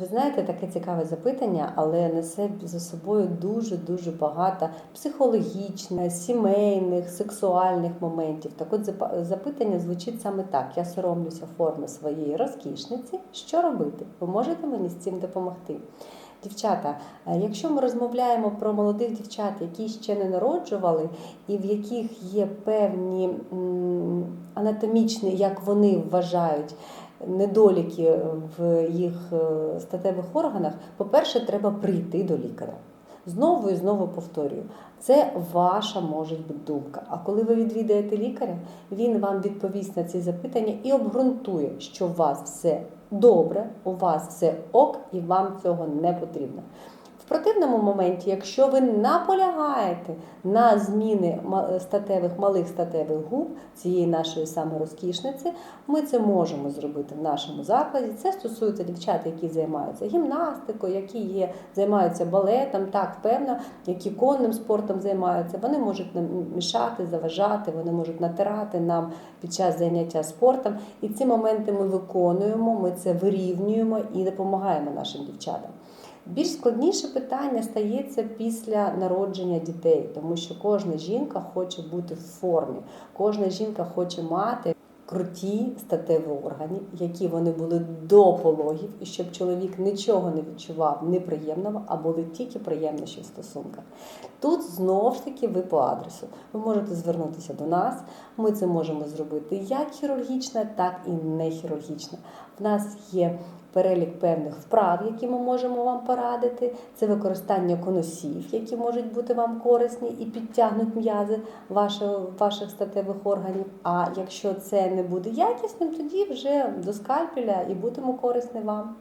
Ви знаєте, таке цікаве запитання, але несе за собою дуже дуже багато психологічних, сімейних, сексуальних моментів. Так от запитання звучить саме так: я соромлюся форми своєї розкішниці. Що робити? Ви можете мені з цим допомогти? Дівчата, е, якщо ми розмовляємо про молодих дівчат, які ще не народжували, і в яких є певні анатомічні, як вони вважають, недоліки в їх е, статевих органах, по-перше, треба прийти до лікаря. Знову і знову повторюю, це ваша може бути думка. А коли ви відвідаєте лікаря, він вам відповість на ці запитання і обґрунтує, що у вас все добре, у вас все ок, і вам цього не потрібно. Противному моменті, якщо ви наполягаєте на зміни статевих малих статевих губ цієї нашої саморозкішниці, ми це можемо зробити в нашому закладі. Це стосується дівчат, які займаються гімнастикою, які є, займаються балетом, так певно, які конним спортом займаються. Вони можуть нам мішати, заважати, вони можуть натирати нам під час заняття спортом. І ці моменти ми виконуємо, ми це вирівнюємо і допомагаємо нашим дівчатам. Більш складніше питання стається після народження дітей, тому що кожна жінка хоче бути в формі, кожна жінка хоче мати круті статеві органи, які вони були до пологів, і щоб чоловік нічого не відчував неприємного, а були тільки приємніші в стосунках. Тут знов ж таки ви по адресу. Ви можете звернутися до нас. Ми це можемо зробити як хірургічно, так і не хірургічно. В нас є перелік певних вправ, які ми можемо вам порадити. Це використання конусів, які можуть бути вам корисні і підтягнуть м'язи ваших статевих органів. А якщо це не буде якісним, тоді вже до скальпеля і будемо корисні вам.